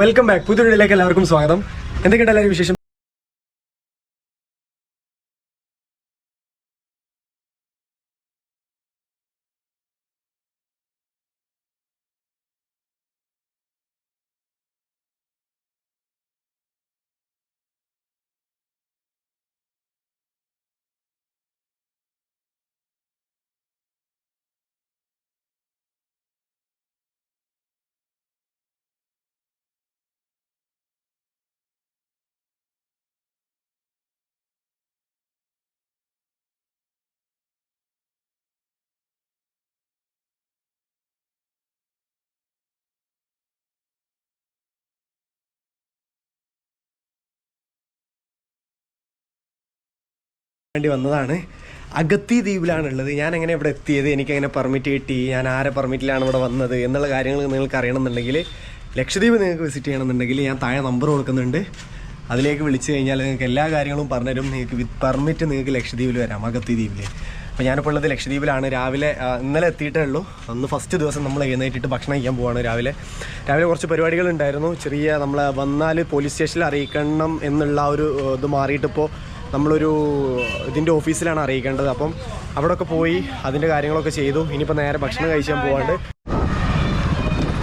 Welcome back പുതിയ വീഡിയോയിലേക്ക് എല്ലാവർക്കും സ്വാഗതം. എന്തൊക്കെയുണ്ട് എല്ലാവരും വിശേഷം? വേണ്ടി വന്നതാണ്. അഗത്തി ദ്വീപിലാണുള്ളത്. ഞാൻ എങ്ങനെ ഇവിടെ എത്തിയത്? എനിക്ക് എങ്ങനെ പെർമിറ്റ് കിട്ടി? ഞാൻ ആരെ പെർമിറ്റിലാണ് ഇവിടെ വന്നത്? എന്നുള്ള കാര്യങ്ങൾ നിങ്ങൾക്ക് അറിയണമെന്നുണ്ടെങ്കിൽ ലക്ഷദ്വീപ് നിങ്ങൾക്ക് വിസിറ്റ് ചെയ്യണമെന്നുണ്ടെങ്കിൽ ഞാൻ താഴെ നമ്പർ കൊടുക്കുന്നുണ്ട്. അതിലേക്ക് വിളിച്ചു കഴിഞ്ഞാൽ നിങ്ങൾക്ക് എല്ലാ കാര്യങ്ങളും പറഞ്ഞുതരും. നിങ്ങൾക്ക് വിത്ത് പെർമിറ്റ് നിങ്ങൾക്ക് ലക്ഷദ്വീപിൽ വരാം അഗത്തി ദ്വീപിൽ അപ്പോൾ ഞാനിപ്പോൾ ഉള്ളത് ലക്ഷദ്വീപിലാണ്. രാവിലെ ഇന്നലെ എത്തിയിട്ടേ ഉള്ളൂ. അന്ന് ഫസ്റ്റ് ദിവസം നമ്മൾ എഴുന്നേറ്റിട്ട് ഭക്ഷണം കഴിക്കാൻ പോവാണ് രാവിലെ. രാവിലെ കുറച്ച് പരിപാടികൾ ഉണ്ടായിരുന്നു ചെറിയ നമ്മൾ വന്നാൽ പോലീസ് സ്റ്റേഷനിൽ അറിയിക്കണം എന്നുള്ള ഒരു ഇത് മാറിയിട്ടിപ്പോൾ നമ്മളൊരു ഇതിന്റെ ഓഫീസിലാണ് അറിയിക്കേണ്ടത്. അപ്പം അവിടെയൊക്കെ പോയി അതിന്റെ കാര്യങ്ങളൊക്കെ ചെയ്തു. ഇനിയിപ്പോൾ നേരെ ഭക്ഷണം കഴിച്ചാൻ പോകാണ്ട്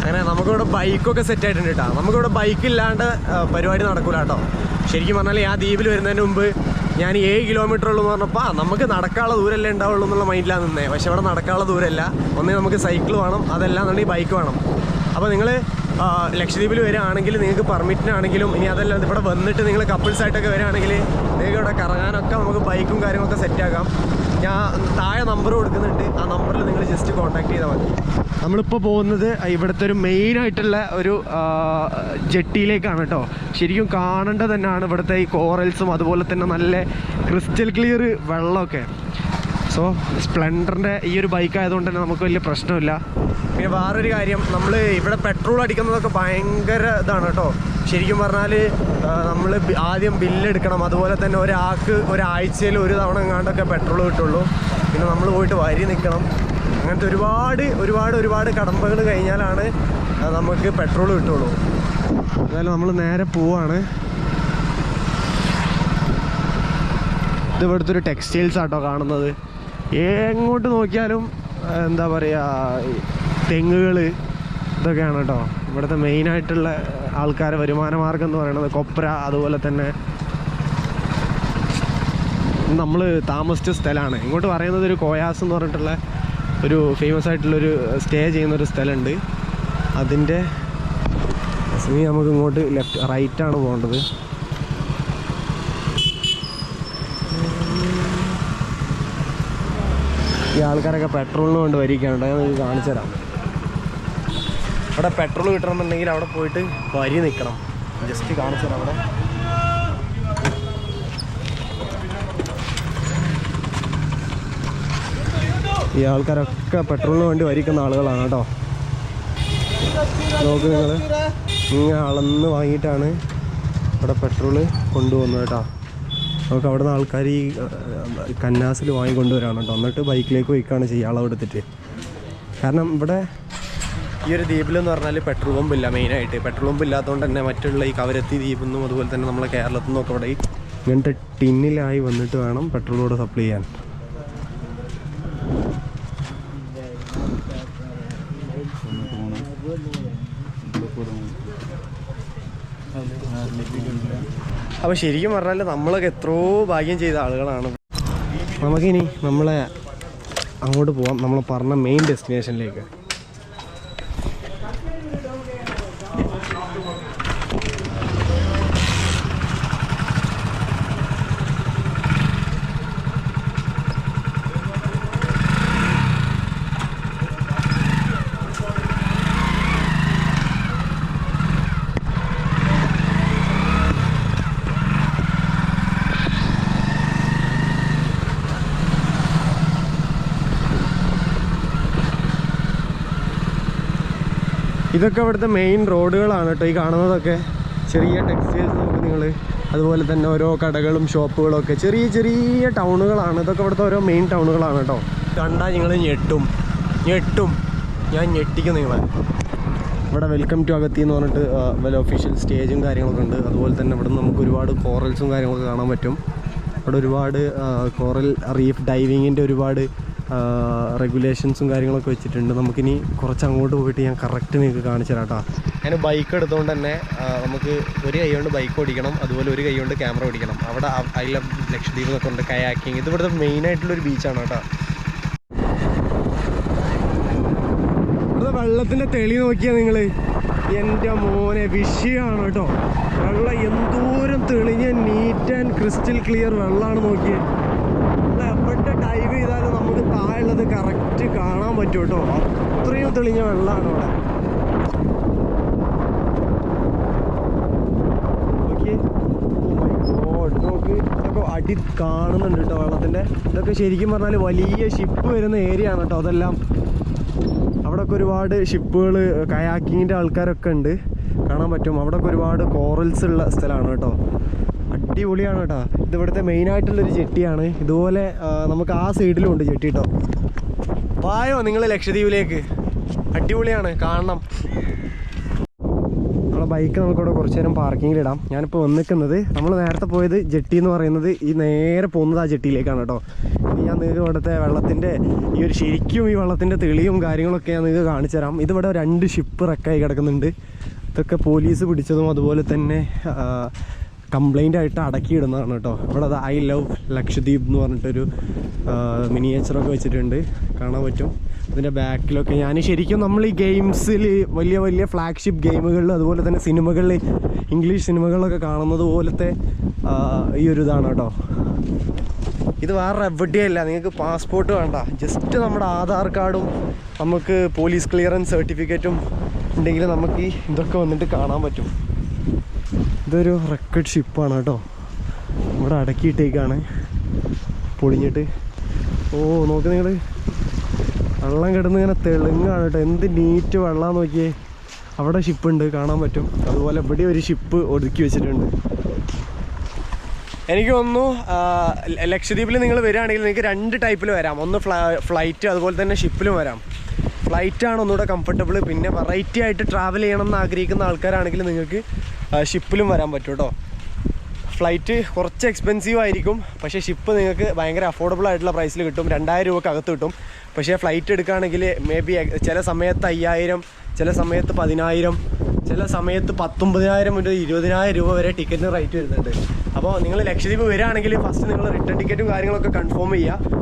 അങ്ങനെ നമുക്കിവിടെ ബൈക്കൊക്കെ സെറ്റ് ആയിട്ടുണ്ട് കേട്ടോ. നമുക്കിവിടെ ബൈക്കില്ലാണ്ട് പരിപാടി നടക്കൂല കേട്ടോ. ശരിക്കും പറഞ്ഞാൽ ആ ദ്വീപിൽ വരുന്നതിന് മുമ്പ് ഞാൻ ഏഴ് കിലോമീറ്റർ ഉള്ളൂ എന്ന് പറഞ്ഞപ്പോൾ നമുക്ക് നടക്കാനുള്ള ദൂരമല്ലേ ഉണ്ടാവുള്ളൂ എന്നുള്ള മൈൻഡിലാണ് നിന്നേ. പക്ഷേ അവിടെ നടക്കാനുള്ള ദൂരമല്ല ഒന്നേ നമുക്ക് സൈക്കിൾ വേണം അതല്ലാന്നുണ്ടെങ്കിൽ ബൈക്ക് വേണം. അപ്പോൾ നിങ്ങൾ ലക്ഷദ്വീപിൽ വരികയാണെങ്കിൽ നിങ്ങൾക്ക് പെർമിറ്റിനാണെങ്കിലും ഇനി അതല്ല ഇവിടെ വന്നിട്ട് നിങ്ങൾ കപ്പിൾസ് ആയിട്ടൊക്കെ വരികയാണെങ്കിൽ നിങ്ങൾക്ക് ഇവിടെ കറങ്ങാനൊക്കെ നമുക്ക് ബൈക്കും കാര്യങ്ങളൊക്കെ സെറ്റാക്കാം ഞാൻ താഴെ നമ്പർ കൊടുക്കുന്നുണ്ട്. ആ നമ്പറിൽ നിങ്ങൾ ജസ്റ്റ് കോൺടാക്ട് ചെയ്താൽ മതി. നമ്മളിപ്പോൾ പോകുന്നത് ഇവിടുത്തെ ഒരു മെയിൻ ആയിട്ടുള്ള ഒരു ജെട്ടിയിലേക്കാണ് കേട്ടോ. ശരിക്കും കാണേണ്ടത് തന്നെയാണ് ഇവിടുത്തെ ഈ കോറൽസും അതുപോലെ തന്നെ നല്ല ക്രിസ്റ്റൽ ക്ലിയർ വെള്ളമൊക്കെ. സോ സ്പ്ലെൻഡറിന്റെ ഈ ഒരു ബൈക്ക് ആയതുകൊണ്ട് തന്നെ നമുക്ക് വലിയ പ്രശ്നമില്ല. പിന്നെ വേറൊരു കാര്യം നമ്മൾ ഇവിടെ പെട്രോൾ അടിക്കുന്നതൊക്കെ ഭയങ്കര ഇതാണ് കേട്ടോ. ശരിക്കും പറഞ്ഞാൽ നമ്മൾ ആദ്യം ബില്ലെടുക്കണം അതുപോലെ തന്നെ ഒരാൾക്ക് ഒരാഴ്ചയിൽ ഒരു തവണ എങ്ങാണ്ടൊക്കെ പെട്രോൾ കിട്ടുള്ളൂ. പിന്നെ നമ്മൾ പോയിട്ട് വരി നിൽക്കണം അങ്ങനത്തെ ഒരുപാട് ഒരുപാട് ഒരുപാട് കടമ്പകൾ കഴിഞ്ഞാലാണ് നമുക്ക് പെട്രോൾ കിട്ടുള്ളൂ. എന്തായാലും നമ്മൾ നേരെ പോവാണ്. ഇത് ഇവിടുത്തെ ഒരു ടെക്സ്റ്റൈൽസ് ആട്ടോ കാണുന്നത്. എങ്ങോട്ട് നോക്കിയാലും എന്താ പറയുക തെങ്ങുകൾ ഇതൊക്കെയാണ് കേട്ടോ. ഇവിടുത്തെ മെയിനായിട്ടുള്ള ആൾക്കാരെ വരുമാന മാർഗം എന്ന് പറയുന്നത് കൊപ്ര അതുപോലെ തന്നെ നമ്മൾ താമസിച്ച സ്ഥലമാണ് ഇങ്ങോട്ട് പറയുന്നത് ഒരു കോയാസ് എന്ന് പറഞ്ഞിട്ടുള്ള ഒരു ഫേമസ് ആയിട്ടുള്ളൊരു സ്റ്റേ ചെയ്യുന്നൊരു സ്ഥലമുണ്ട്. അതിന്റെ ഇനി നമുക്ക് ഇങ്ങോട്ട് ലെഫ്റ്റ് റൈറ്റാണ് പോകേണ്ടത്. ഈ ആൾക്കാരൊക്കെ പെട്രോളിന് കൊണ്ട് വരികയാണ് ഞാൻ കാണിച്ചു തരാം. അവിടെ പെട്രോൾ കിട്ടണമെന്നുണ്ടെങ്കിൽ അവിടെ പോയിട്ട് വരി നിൽക്കണം. ജസ്റ്റ് കാണിച്ചു തരാം അവിടെ. ഈ ആൾക്കാരൊക്കെ പെട്രോളിന് വേണ്ടി വരിക്കുന്ന ആളുകളാണ് കേട്ടോ. നോക്ക് നിങ്ങൾ ഇങ്ങനെ അളന്ന് വാങ്ങിയിട്ടാണ് ഇവിടെ പെട്രോൾ കൊണ്ടുപോകുന്നത് കേട്ടോ. നമുക്ക് അവിടെ നിന്ന് ആൾക്കാർ ഈ കന്നാസിൽ വാങ്ങി കൊണ്ടുവരാണ് കേട്ടോ. എന്നിട്ട് ബൈക്കിലേക്ക് പോയിക്കാണ് ചെയ്യുക അളവെടുത്തിട്ട് കാരണം ഇവിടെ ഈ ഒരു ദ്വീപിലെന്ന് പറഞ്ഞാൽ പെട്രോൾ പമ്പ് ഇല്ല മെയിനായിട്ട് പെട്രോൾ പമ്പ് ഇല്ലാത്തതുകൊണ്ട് തന്നെ മറ്റുള്ള ഈ കവരത്തി ദ്വീപിൽ അതുപോലെ തന്നെ നമ്മളെ കേരളത്തിൽ നിന്നൊക്കെ ഇവിടെ ഇങ്ങനത്തെ ടിന്നിലായി വന്നിട്ട് വേണം പെട്രോൾ സപ്ലൈ ചെയ്യാൻ. അപ്പോൾ ശരിക്കും പറഞ്ഞാൽ നമ്മളൊക്കെ എത്രയോ ഭാഗ്യം ചെയ്ത ആളുകളാണ്. നമുക്കിനി നമ്മളെ അങ്ങോട്ട് പോവാം. നമ്മൾ പറഞ്ഞ മെയിൻ ഡെസ്റ്റിനേഷനിലേക്ക് ഇതൊക്കെ ഇവിടുത്തെ മെയിൻ റോഡുകളാണ് കേട്ടോ ഈ കാണുന്നതൊക്കെ. ചെറിയ ടെക്സ്റ്റൈൽസ് നോക്ക് നിങ്ങൾ അതുപോലെ തന്നെ ഓരോ കടകളും ഷോപ്പുകളും ഒക്കെ. ചെറിയ ചെറിയ ടൗണുകളാണ് ഇതൊക്കെ ഇവിടുത്തെ ഓരോ മെയിൻ ടൗണുകളാണ് കേട്ടോ കണ്ടാൽ നിങ്ങൾ ഞെട്ടും. ഞെട്ടും. ഞാൻ ഞെട്ടിക്കും നിങ്ങളെ. ഇവിടെ വെൽക്കം ടു അകത്തി എന്ന് പറഞ്ഞിട്ട് വല്ല ഒഫീഷ്യൽ സ്റ്റേജും കാര്യങ്ങളൊക്കെ ഉണ്ട്. അതുപോലെ തന്നെ ഇവിടെ നമുക്ക് ഒരുപാട് കോറൽസും കാര്യങ്ങളൊക്കെ കാണാൻ പറ്റും. ഇവിടെ ഒരുപാട് കോറൽ റീഫ് ഡൈവിങ്ങിന്റെ ഒരുപാട് റെഗുലേഷൻസും കാര്യങ്ങളൊക്കെ വെച്ചിട്ടുണ്ട്. നമുക്കിനി കുറച്ച് അങ്ങോട്ട് പോയിട്ട് ഞാൻ കറക്റ്റ് നിങ്ങൾക്ക് കാണിച്ചു തരാം കേട്ടോ ഞാൻ ബൈക്ക് എടുത്തുകൊണ്ട് തന്നെ നമുക്ക് ഒരു കൈ കൊണ്ട് ബൈക്ക് ഓടിക്കണം അതുപോലെ ഒരു കൈ കൊണ്ട് ക്യാമറ ഓടിക്കണം. അവിടെ അതിലെ ലക്ഷദ്വീപ് എന്നൊക്കെ ഉണ്ട് കയാക്കിങ് ഇത് ഇവിടുത്തെ മെയിൻ ആയിട്ടുള്ളൊരു ബീച്ചാണ് കേട്ടോ ഇവിടുത്തെ വെള്ളത്തിന്റെ തെളി നോക്കിയാ നിങ്ങൾ. എന്റെ മോനെ വിഷയമാണ് കേട്ടോ വെള്ളം എന്തോരം തെളിഞ്ഞ നീറ്റ് ആൻഡ് ക്രിസ്റ്റൽ ക്ലിയർ വെള്ളമാണ് നോക്കിയേ നമ്മൾ എവിടെ ഡൈവ് ചെയ്താലും നമുക്ക് താഴെയുള്ളത് കറക്റ്റ് കാണാൻ പറ്റും കേട്ടോ അത്രയും തെളിഞ്ഞ വെള്ളമാണ് അവിടെ. Oh. അടി കാണുന്നുണ്ട് കേട്ടോ വെള്ളത്തിന്റെ ഇതൊക്കെ ശരിക്കും പറഞ്ഞാൽ വലിയ ഷിപ്പ് വരുന്ന ഏരിയ ആണ് കേട്ടോ അതെല്ലാം. അവിടെയൊക്കെ ഒരുപാട് ഷിപ്പുകൾ കയാക്കിങ്ങിന്റെ ആൾക്കാരൊക്കെ ഉണ്ട്. കാണാൻ പറ്റും. അവിടെയൊക്കെ ഒരുപാട് കോറൽസ് ഉള്ള സ്ഥലമാണ് കേട്ടോ. അടിപൊളിയാണ് കേട്ടോ. ഇത് ഇവിടുത്തെ മെയിൻ ആയിട്ടുള്ളൊരു ജെട്ടിയാണ് ഇതുപോലെ നമുക്ക് ആ സൈഡിലും ഉണ്ട് ജെട്ടി കേട്ടോ വായോ നിങ്ങൾ ലക്ഷദ്വീപിലേക്ക്. അടിപൊളിയാണ് കാണണം. നമ്മളെ ബൈക്ക് നമുക്കിവിടെ കുറച്ച് നേരം പാർക്കിങ്ങിൽ ഇടാം ഞാനിപ്പോൾ വന്നിക്കുന്നത് നമ്മൾ നേരത്തെ പോയത് ജെട്ടി എന്ന് പറയുന്നത് ഈ നേരെ പോകുന്നത് ആ ജെട്ടിയിലേക്കാണ് കേട്ടോ. ഞാൻ നിങ്ങൾക്ക് ഇവിടുത്തെ വെള്ളത്തിന്റെ ഈ ഒരു ശരിക്കും ഈ വെള്ളത്തിന്റെ തെളിയും കാര്യങ്ങളൊക്കെ ഞാൻ നിങ്ങൾക്ക് കാണിച്ചു തരാം. ഇതിവിടെ രണ്ട് ഷിപ്പ് റെക്കായി കിടക്കുന്നുണ്ട്. ഇതൊക്കെ പോലീസ് പിടിച്ചതും അതുപോലെ തന്നെ കംപ്ലൈന്റ് ആയിട്ട് അടക്കിയിടുന്നതാണ് കേട്ടോ. ഇവിടെ അത് ഐ ലവ് ലക്ഷദ്വീപ് എന്ന് പറഞ്ഞിട്ടൊരു മിനിയേച്ചറൊക്കെ വെച്ചിട്ടുണ്ട്. കാണാൻ പറ്റും. അതിന്റെ ബാക്കിലൊക്കെ ഞാൻ ശരിക്കും നമ്മൾ ഈ ഗെയിംസിൽ വലിയ വലിയ ഫ്ലാഗ്ഷിപ്പ് ഗെയിമുകളിൽ അതുപോലെ തന്നെ സിനിമകളിൽ ഇംഗ്ലീഷ് സിനിമകളിലൊക്കെ കാണുന്നത് പോലത്തെ ഈ ഒരു ഇതാണ് കേട്ടോ. ഇത് വേറെ എവിടെയല്ല. നിങ്ങൾക്ക് പാസ്പോർട്ട് വേണ്ട. ജസ്റ്റ് നമ്മുടെ ആധാർ കാർഡും നമുക്ക് പോലീസ് ക്ലിയറൻസ് സർട്ടിഫിക്കറ്റും ഉണ്ടെങ്കിൽ നമുക്ക് ഈ ഇതൊക്കെ വന്നിട്ട് കാണാൻ പറ്റും. ഇതൊരു റെക്കഡ് ഷിപ്പാണ് കേട്ടോ. ഇവിടെ അടക്കിയിട്ടേക്കാണ്. പൊളിഞ്ഞിട്ട്. ഓ നോക്ക് നിങ്ങൾ വെള്ളം കിടന്ന് ഇങ്ങനെ തെളുങ്ങാണ് കേട്ടോ. എന്ത് നീറ്റ് വെള്ളം നോക്കിയേ. അവിടെ ഷിപ്പ് ഉണ്ട് കാണാൻ പറ്റും. അതുപോലെ ഇവിടെ ഒരു ഷിപ്പ് ഒതുക്കി വെച്ചിട്ടുണ്ട്. എനിക്ക് ആ, ലക്ഷദ്വീപിൽ നിങ്ങൾ വരികയാണെങ്കിൽ നിങ്ങൾക്ക് രണ്ട് ടൈപ്പിൽ വരാം. ഒന്ന് ഫ്ലൈറ്റ് അതുപോലെ തന്നെ ഷിപ്പിലും വരാം. ഫ്ലൈറ്റ് ആണ് ഒന്നുകൂടെ കംഫർട്ടബിൾ പിന്നെ വെറൈറ്റി ആയിട്ട് ട്രാവൽ ചെയ്യണം എന്ന് ആഗ്രഹിക്കുന്ന ആൾക്കാരാണെങ്കിൽ നിങ്ങൾക്ക് ഷിപ്പിലും വരാൻ പറ്റും കേട്ടോ. ഫ്ലൈറ്റ് കുറച്ച് എക്സ്പെൻസീവ് ആയിരിക്കും. പക്ഷേ ഷിപ്പ് നിങ്ങൾക്ക് ഭയങ്കര അഫോർഡബിൾ ആയിട്ടുള്ള പ്രൈസിൽ കിട്ടും. രണ്ടായിരം രൂപക്ക് അകത്ത് കിട്ടും. പക്ഷേ ഫ്ലൈറ്റ് എടുക്കുകയാണെങ്കിൽ മേ ബി ചില സമയത്ത് അയ്യായിരം ചില സമയത്ത് പതിനായിരം ചില സമയത്ത് പത്തൊമ്പതിനായിരം മുതൽ ഇരുപതിനായിരം രൂപ വരെ ടിക്കറ്റിന് റേറ്റ് വരുന്നുണ്ട്. അപ്പോൾ നിങ്ങൾ ലക്ഷദ്വീപ് വരികയാണെങ്കിൽ ഫസ്റ്റ് നിങ്ങൾ റിട്ടേൺ ടിക്കറ്റും കാര്യങ്ങളൊക്കെ കൺഫേം ചെയ്യുക.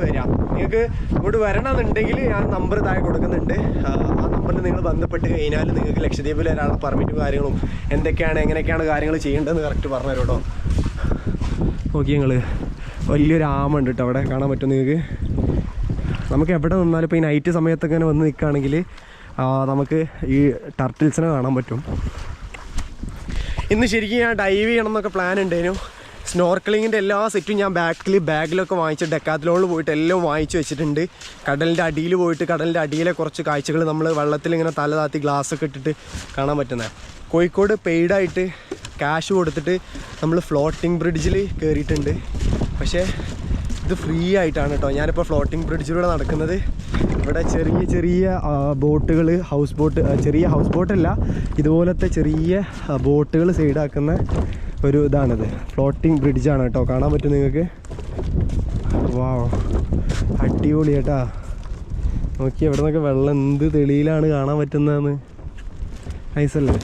എന്നിട്ട് വരാം. നിങ്ങൾക്ക് ഇങ്ങോട്ട് വരണമെന്നുണ്ടെങ്കിൽ ഞാൻ നമ്പർ താഴെ കൊടുക്കുന്നുണ്ട്. ആ നമ്പറിൽ നിങ്ങൾ ബന്ധപ്പെട്ട് കഴിഞ്ഞാൽ നിങ്ങൾക്ക് ലക്ഷദ്വീപിൽ വരാനുള്ള പെർമിറ്റും കാര്യങ്ങളും എന്തൊക്കെയാണ് എങ്ങനെയൊക്കെയാണ് കാര്യങ്ങൾ ചെയ്യേണ്ടതെന്ന് കറക്റ്റ് പറഞ്ഞു കേട്ടോ. നോക്കി ഞങ്ങൾ വലിയൊരു ആമുണ്ട് കേട്ടോ അവിടെ കാണാൻ പറ്റും നിങ്ങൾക്ക്. നമുക്ക് എവിടെ നിന്നാലും ഇപ്പോൾ ഈ നൈറ്റ് സമയത്തൊക്കെ ഇങ്ങനെ വന്ന് നിൽക്കുകയാണെങ്കിൽ നമുക്ക് ഈ ടർട്ടിൽസിനെ കാണാൻ പറ്റും. ഇന്ന് ശരിക്കും ഞാൻ ഡൈവ് ചെയ്യണം എന്നൊക്കെ പ്ലാൻ ഉണ്ടായിരുന്നു സ്നോർക്കലിങ്ങിന്റെ എല്ലാ സെറ്റും ഞാൻ ബാക്കിൽ ബാഗിലൊക്കെ വാങ്ങിച്ച് ഡെക്കാത്തിലോണിൽ പോയിട്ട് എല്ലാം വാങ്ങിച്ച് വെച്ചിട്ടുണ്ട്. കടലിന്റെ അടിയിൽ പോയിട്ട് കടലിന്റെ അടിയിലെ കുറച്ച് കാഴ്ചകൾ നമ്മൾ വെള്ളത്തിൽ ഇങ്ങനെ തല താത്തി ഗ്ലാസ് ഒക്കെ ഇട്ടിട്ട് കാണാൻ പറ്റുന്നത് കോഴിക്കോട് പെയ്ഡായിട്ട് ക്യാഷ് കൊടുത്തിട്ട് നമ്മൾ ഫ്ലോട്ടിംഗ് ബ്രിഡ്ജിൽ കയറിയിട്ടുണ്ട് പക്ഷേ ഇത് ഫ്രീ ആയിട്ടാണ് കേട്ടോ ഞാനിപ്പോൾ ഫ്ലോട്ടിംഗ് ബ്രിഡ്ജിലൂടെ നടക്കുന്നത്. ഇവിടെ ചെറിയ ചെറിയ ബോട്ടുകൾ ഹൗസ് ബോട്ട് ചെറിയ ഹൗസ് ബോട്ടല്ല ഇതുപോലത്തെ ചെറിയ ബോട്ടുകൾ സൈഡാക്കുന്ന ഒരു ഇതാണിത്. ഫ്ലോട്ടിംഗ് ബ്രിഡ്ജാണ് കേട്ടോ. കാണാൻ പറ്റും നിങ്ങൾക്ക്? വാ അടിപൊളി കേട്ടാ നോക്കി എവിടെ നിന്നൊക്കെ വെള്ളം എന്ത് തെളിയിലാണ് കാണാൻ പറ്റുന്നതെന്ന്. നൈസല്ലേ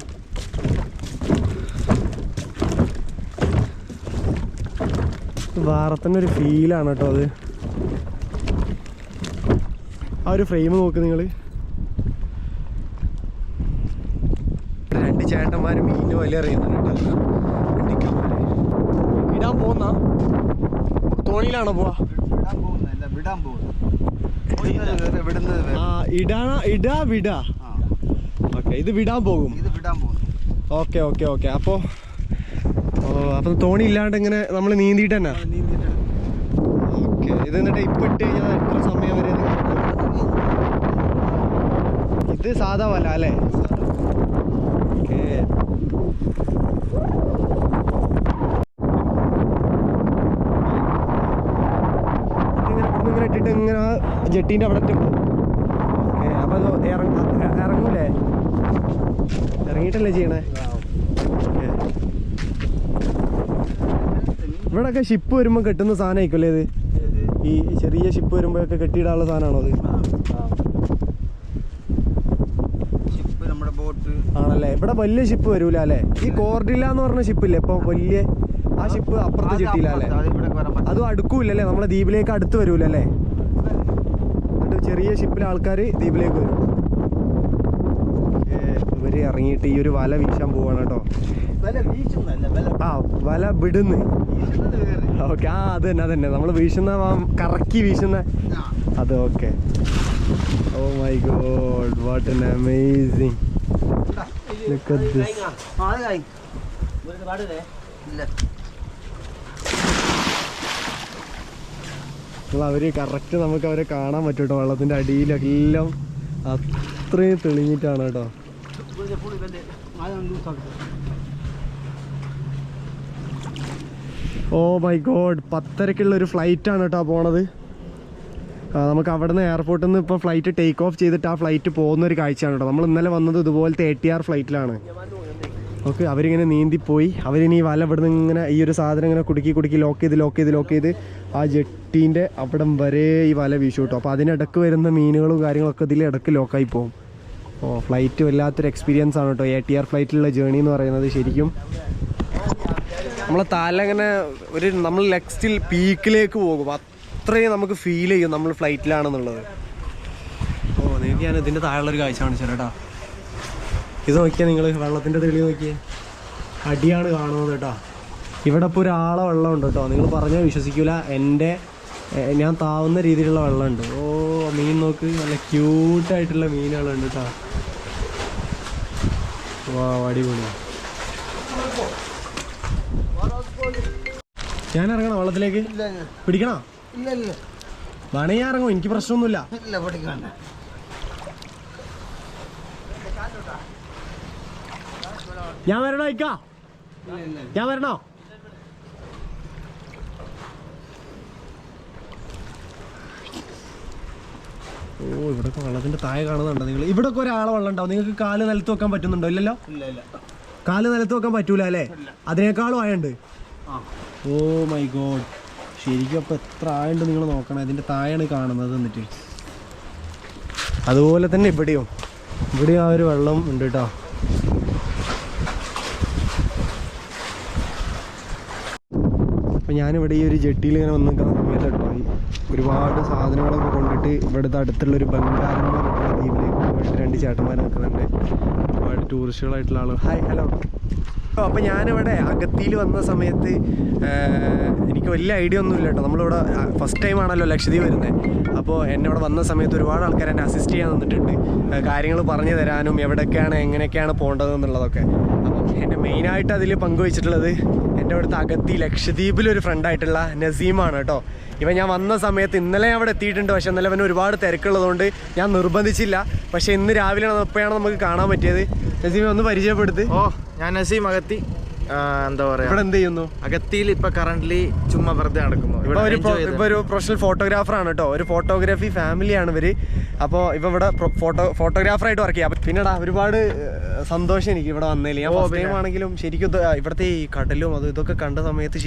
വാറത്തിന്റെ ഒരു ഫീലാണ് കേട്ടോ അത്. ആ ഒരു ഫ്രെയിം നോക്ക് നിങ്ങൾ രണ്ട് ചേട്ടന്മാർ മീൻ വലിയ എറിയുന്നുണ്ട് കേട്ടോ വണ്ടിക്കന്മാര്. ഇടാൻ പോന്ന തോണിയിലാണോ പോവാ? വിടാൻ പോകുന്നത് ആ ഇടാ ഇടാ വിടാ. ഓക്കെ ഇത് വിടാൻ പോകും. ഇത് വിടാൻ പോകും ഓക്കെ ഓക്കെ ഓക്കെ. അപ്പോൾ അപ്പം തോണി ഇല്ലാണ്ട് ഇങ്ങനെ നമ്മൾ നീന്തിട്ട് തന്നെ ഓക്കെ ഇത് എന്നിട്ട് ഇപ്പം ഇട്ട് കഴിഞ്ഞാൽ എത്ര സമയം വരെ ഇത് കിടക്കും? ഇത് സാധാ വല അല്ലേ? ഇങ്ങനെ ഇട്ടിട്ട് ഇങ്ങനെ ജെട്ടീന്റെ അവിടെ പോകും ഓക്കെ അപ്പോൾ അത് ഇറങ്ങ ഇറങ്ങൂലേ? ഇറങ്ങിയിട്ടല്ലേ ചെയ്യണേ? ഓക്കെ. ഇവിടൊക്കെ ഷിപ്പ് വരുമ്പോൾ കെട്ടുന്ന സാധനമായിരിക്കുമല്ലേ ഇത്? ഈ ചെറിയ ഷിപ്പ് വരുമ്പോഴൊക്കെ കെട്ടിയിടാനുള്ള സാധനമാണോ അത് ഷിപ്പ് നമ്മുടെ ബോട്ട് ആണല്ലേ? ഇവിടെ വലിയ ഷിപ്പ് വരൂല അല്ലേ? ഈ കോർഡില്ല എന്ന് പറഞ്ഞ ഷിപ്പില്ലേ ഇപ്പൊ വലിയ ആ ഷിപ്പ് അപ്പുറത്ത് ചിട്ടിയില്ല അല്ലേ? അതും അടുക്കൂലല്ലേ നമ്മളെ ദ്വീപിലേക്ക് അടുത്ത് വരൂലല്ലേ എന്നിട്ട് ചെറിയ ഷിപ്പിൽ ആൾക്കാർ ദ്വീപിലേക്ക് വരും. ഇവർ ഇറങ്ങിയിട്ട് ഈ ഒരു വല വീശാൻ പോവാണ് കേട്ടോ. ആ വല വിടുന്ന്. ഓക്കെ ആ അത് തന്നെ അത് തന്നെ. നമ്മൾ വീശുന്ന കറക്കി വീശുന്ന അത് okay. Oh my god what an amazing Look at this. അവർ കറക്റ്റ് നമുക്ക് അവരെ കാണാൻ പറ്റും കേട്ടോ. വെള്ളത്തിന്റെ അടിയിലെല്ലാം അത്രയും തെളിഞ്ഞിട്ടാണ് കേട്ടോ. ഓ മൈ ഗോഡ് പത്തരക്കുള്ള ഒരു ഫ്ലൈറ്റ് ആണ് കേട്ടോ പോണത്. നമുക്ക് അവിടെ നിന്ന് എയർപോർട്ടിൽ നിന്ന് ഇപ്പോൾ ഫ്ലൈറ്റ് ടേക്ക് ഓഫ് ചെയ്തിട്ട് ആ ഫ്ലൈറ്റ് പോകുന്ന ഒരു കാഴ്ചയാണ് കേട്ടോ. നമ്മൾ ഇന്നലെ വന്നത് ഇതുപോലത്തെ എ ടി ആർ ഫ്ലൈറ്റിലാണ് ഓക്കെ അവരിങ്ങനെ നീന്തിപ്പോയി. അവരിനി വല ഇവിടുന്ന് ഇങ്ങനെ ഈ ഒരു സാധനം ഇങ്ങനെ കുടുക്കി കുടുക്കി ലോക്ക് ചെയ്ത് ലോക്ക് ചെയ്ത് ലോക്ക് ചെയ്ത് ആ ജെട്ടീന്റെ അവിടം വരെ ഈ വല വീശു കേട്ടോ. അപ്പോൾ അതിനിടക്ക് വരുന്ന മീനുകളും കാര്യങ്ങളൊക്കെ ഇതിൽ ഇടയ്ക്ക് ലോക്കായി പോകും. ഓ ഫ്ലൈറ്റ് വല്ലാത്തൊരു എക്സ്പീരിയൻസ് ആണ് കേട്ടോ. എ ടി ആർ ഫ്ലൈറ്റിലുള്ള ജേണി എന്ന് പറയുന്നത് ശരിക്കും. നമ്മളെ തല ഇങ്ങനെ ഒരു നമ്മൾ നെക്സ്റ്റിൽ പീക്കിലേക്ക് പോകും. അത്രയും നമുക്ക് ഫീൽ ചെയ്യും നമ്മൾ ഫ്ലൈറ്റിലാണെന്നുള്ളത് ഓ നിങ്ങൾക്ക് ഞാൻ ഇതിന്റെ താഴെയുള്ളൊരു കാഴ്ച കാണിച്ചു കേട്ടോ. ഇത് നോക്കിയാൽ നിങ്ങൾ വെള്ളത്തിന്റെ തെളി നോക്കിയേ. അടിയാണ് കാണുന്നത് കേട്ടോ. ഇവിടെ ഇപ്പോൾ ഒരാളെ വെള്ളമുണ്ട് കേട്ടോ. നിങ്ങൾ പറഞ്ഞാൽ വിശ്വസിക്കില്ല എന്റെ ഞാൻ താവുന്ന രീതിയിലുള്ള വെള്ളമുണ്ട്. ഓ മീൻ നോക്ക്. നല്ല ക്യൂട്ടായിട്ടുള്ള മീനുകളുണ്ട് കേട്ടോ. വാ അടിപൊളി. ഞാൻ ഇറങ്ങണം വെള്ളത്തിലേക്ക്? പിടിക്കണോ? ഇറങ്ങും എനിക്ക് പ്രശ്നമൊന്നുമില്ല. ഇല്ല ഞാൻ വരണോ ഇക്ക? ഞാൻ വരണോ? ഓ ഇവിടെ വെള്ളത്തിന്റെ താഴെ കാണുന്നുണ്ടോ നിങ്ങൾ? ഇവിടെ ഒക്കെ ഒരാളെ വെള്ളം ഉണ്ടാവും. നിങ്ങൾക്ക് കാൽ നിലത്ത് വെക്കാൻ പറ്റുന്നുണ്ടോ? ഇല്ലല്ലോ? ഇല്ല ഇല്ല. കാൽ നിലത്ത് വെക്കാൻ പറ്റൂല അല്ലേ? അതിനേക്കാളും ആയുണ്ട്. ഓ മൈ ഗോഡ് ശരിക്കും അപ്പോൾ എത്ര ആയുണ്ട് നിങ്ങൾ നോക്കണം. ഇതിന്റെ താഴെയാണ് കാണുന്നത് എന്നിട്ട്. അതുപോലെ തന്നെ ഇവിടെയും. ഇവിടെയും ആ ഒരു വെള്ളം ഉണ്ട് കേട്ടോ. അപ്പം ഞാനിവിടെ ഈ ഒരു ജെട്ടിയിൽ ഇങ്ങനെ വന്ന് സമയത്ത് കേട്ടോ ഒരുപാട് സാധനങ്ങളൊക്കെ കൊണ്ടിട്ട് ഇവിടുത്തെ അടുത്തുള്ള ഒരു ബംഗാരം ദ്വീപിലേക്ക് പോയിട്ട് രണ്ട് ചേട്ടന്മാർ നിൽക്കുന്നുണ്ട് ഒരുപാട് ടൂറിസ്റ്റുകളായിട്ടുള്ള ആളുകൾ. ഹായ് ഹലോ അപ്പോൾ ഞാനിവിടെ അഗത്തിയിൽ വന്ന സമയത്ത് എനിക്ക് വലിയ ഐഡിയ ഒന്നുമില്ല കേട്ടോ. നമ്മളിവിടെ ഫസ്റ്റ് ടൈം ആണല്ലോ ലക്ഷദ്വീപ് വരുന്നത് അപ്പോൾ എന്നെ ഇവിടെ വന്ന സമയത്ത് ഒരുപാട് ആൾക്കാർ എന്നെ അസിസ്റ്റ് ചെയ്യാൻ നിന്നിട്ടുണ്ട് കാര്യങ്ങൾ പറഞ്ഞു തരാനും എവിടെയൊക്കെയാണ് എങ്ങനെയൊക്കെയാണ് പോകേണ്ടത് എന്നുള്ളതൊക്കെ. അപ്പം എന്റെ മെയിനായിട്ട് അതിൽ പങ്കുവച്ചിട്ടുള്ളത് എന്റെ അവിടുത്തെ അഗത്തി ലക്ഷദ്വീപിലൊരു ഫ്രണ്ടായിട്ടുള്ള നസീമാണ് കേട്ടോ. ഇവൻ ഞാൻ വന്ന സമയത്ത് ഇന്നലെ ഞാൻ അവിടെ എത്തിയിട്ടുണ്ട്. പക്ഷേ ഇന്നലെ അവന് ഒരുപാട് തിരക്കുള്ളതുകൊണ്ട് ഞാൻ നിർബന്ധിച്ചില്ല. പക്ഷേ ഇന്ന് രാവിലെ എപ്പോഴാണ് നമുക്ക് കാണാൻ പറ്റിയത്. നസീമെ ഒന്ന് പരിചയപ്പെടുത്ത്. ഓ ഞാൻ നസീം അകത്തി എന്താ പറയാ? ഇവിടെ എന്ത് ചെയ്യുന്നു? അകത്തിയിൽ ഇപ്പൊ കറന്റ് ചുമ്മാ വെറുതെ നടക്കുന്നു. ഇപ്പൊ ഒരു പ്രൊഫഷണൽ ഫോട്ടോഗ്രാഫർ ആണ് കേട്ടോ. ഒരു ഫോട്ടോഗ്രാഫി ഫാമിലിയാണ് ഇവർ. അപ്പോൾ ഇപ്പൊ ഇവിടെ ഫോട്ടോ ഫോട്ടോഗ്രാഫർ ആയിട്ട് വർക്ക് ചെയ്യാം പിന്നെടാ ഒരുപാട് സന്തോഷം എനിക്ക് ഇവിടെ വന്നതിൽ ഞാൻ ഫസ്റ്റ് ടൈം ആണെങ്കിലും ശരിക്കും ഇവിടുത്തെ ഈ കടലും അതും ഇതൊക്കെ കണ്ട സമയത്ത്?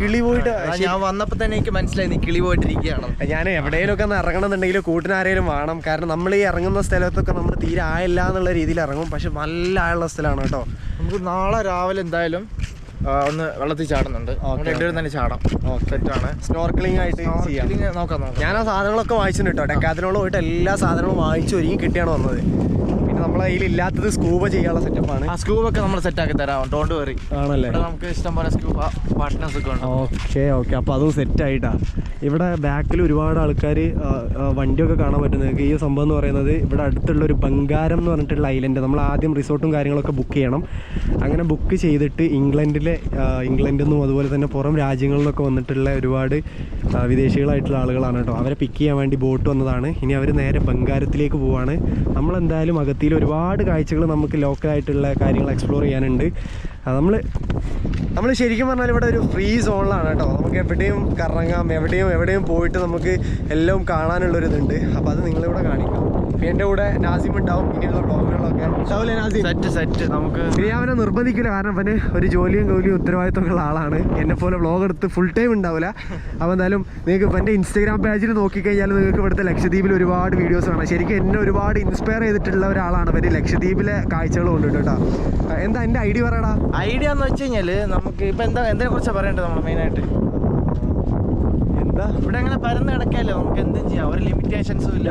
കിളി പോയിട്ട് ഞാൻ വന്നപ്പോൾ തന്നെ എനിക്ക് മനസ്സിലായി നീ കിളി പോയിട്ടിരിക്കുകയാണ്? ഞാൻ എവിടെയെങ്കിലുമൊക്കെ ഒന്ന് ഇറങ്ങണമെന്നുണ്ടെങ്കിൽ കൂട്ടിനാരേലും വേണം. കാരണം നമ്മൾ ഈ ഇറങ്ങുന്ന സ്ഥലത്തൊക്കെ നമ്മൾ തീരെ ആയില്ല എന്നുള്ള രീതിയിൽ ഇറങ്ങും. പക്ഷെ നല്ല ആയുള്ള സ്ഥലമാണ് കേട്ടോ. നമുക്ക് നാളെ രാവിലെ എന്തായാലും ഒന്ന് വെള്ളത്തിൽ ചാടുന്നുണ്ട്. രണ്ടുപേരും തന്നെ ചാടാം. സെറ്റാണ്. സ്നോർക്കലിംഗ് ആയിട്ട് ചെയ്യാം. നോക്കാം നോക്കാം. ഞാൻ ആ സാധനങ്ങളൊക്കെ വായിച്ചിട്ടുണ്ട് കേട്ടോ. ഡെക്കാത്തിനോട് പോയിട്ട് എല്ലാ സാധനങ്ങളും വാങ്ങിച്ചു ഒരുങ്ങി കിട്ടിയാണ് വന്നത്. നമ്മളെ കയ്യിൽ ഇല്ലാത്തത് സ്കൂബ ചെയ്യാനുള്ള സെറ്റപ്പാണ് ആ സ്കൂബ് ഒക്കെ നമ്മൾ സെറ്റ് ആക്കി തരാം. ഡോണ്ട് വെറി ആണല്ലേ? ഇവിടെ നമുക്ക് ഇഷ്ടം പോലെ സ്കൂബ പാർട്ട്നേഴ്സ് ഒക്കെ ഉണ്ട്. ഓക്കെ ഓക്കെ അപ്പോൾ അതും സെറ്റ് ആയിട്ടാ. ഇവിടെ ബാക്കിൽ ഒരുപാട് ആൾക്കാർ വണ്ടിയൊക്കെ കാണാൻ പറ്റുന്നത് ഈ സംഭവം എന്ന് പറയുന്നത് ഇവിടെ അടുത്തുള്ള ഒരു ബംഗാരം എന്ന് പറഞ്ഞിട്ടുള്ള ഐലൻഡ് നമ്മൾ ആദ്യം റിസോർട്ടും കാര്യങ്ങളൊക്കെ ബുക്ക് ചെയ്യണം. അങ്ങനെ ബുക്ക് ചെയ്തിട്ട് ഇംഗ്ലണ്ടിലെ ഇംഗ്ലണ്ടിൽ നിന്നും അതുപോലെ തന്നെ പുറം രാജ്യങ്ങളിൽ നിന്നൊക്കെ വന്നിട്ടുള്ള ഒരുപാട് വിദേശികളായിട്ടുള്ള ആളുകളാണ് കേട്ടോ. അവരെ പിക്ക് ചെയ്യാൻ വേണ്ടി ബോട്ട് വന്നതാണ്. ഇനി അവർ നേരെ ബംഗാരത്തിലേക്ക് പോവാണ്. നമ്മളെന്തായാലും അകത്തിയിൽ ഒരുപാട് കാഴ്ചകൾ നമുക്ക് ലോക്കലായിട്ടുള്ള കാര്യങ്ങൾ എക്സ്പ്ലോർ ചെയ്യാനുണ്ട്. നമ്മൾ നമ്മൾ ശരിക്കും പറഞ്ഞാൽ ഇവിടെ ഒരു ഫ്രീ സോണിലാണ് കേട്ടോ. നമുക്ക് എവിടെയും കറങ്ങാം എവിടെയും എവിടെയും പോയിട്ട് നമുക്ക് എല്ലാം കാണാനുള്ളൊരിതുണ്ട്. അപ്പോൾ അത് നിങ്ങളിവിടെ കാണിക്കാം. എന്റെ കൂടെ നാസിം ഉണ്ടാവും ഇനിയുള്ള ബ്ലോഗുകളൊക്കെ ഉണ്ടാവില്ലേ നാസിം? സെറ്റ് സെറ്റ് നമുക്ക് ഇനി അവനെ നിർബന്ധിക്കില്ല കാരണം അവന് ഒരു ജോലിയും ജോലിയും ഉത്തരവാദിത്തമൊക്കെ ഉള്ള ആളാണ്. എന്നെ പോലെ ബ്ലോഗ് എടുത്ത് ഫുൾ ടൈം ഉണ്ടാവില്ല അപ്പോൾ എന്തായാലും നിങ്ങൾക്ക് എന്റെ ഇൻസ്റ്റാഗ്രാം പേജിൽ നോക്കിക്കഴിഞ്ഞാൽ നിങ്ങൾക്ക് ഇവിടുത്തെ ലക്ഷദ്വീപിൽ ഒരുപാട് വീഡിയോസ് കാണാം. ശരിക്കും എന്നെ ഒരുപാട് ഇൻസ്പയർ ചെയ്തിട്ടുള്ള ഒരാളാണ് ഇവർ ലക്ഷദ്വീപിലെ കാഴ്ചകൾ കൊണ്ടിട്ട് കേട്ടോ. എന്താ എന്റെ ഐഡിയ പറയടാ? ഐഡിയ എന്ന് വെച്ച് നമുക്ക് ഇപ്പൊ എന്താ എന്തിനെ കുറിച്ചാണ് പറയേണ്ടത് നമ്മൾ മെയിനായിട്ട് എന്താ? ഇവിടെ അങ്ങനെ പരന്ന് കിടക്കാല്ലോ നമുക്ക് എന്തും ചെയ്യാം. ഒരു ലിമിറ്റേഷൻസും ഇല്ല.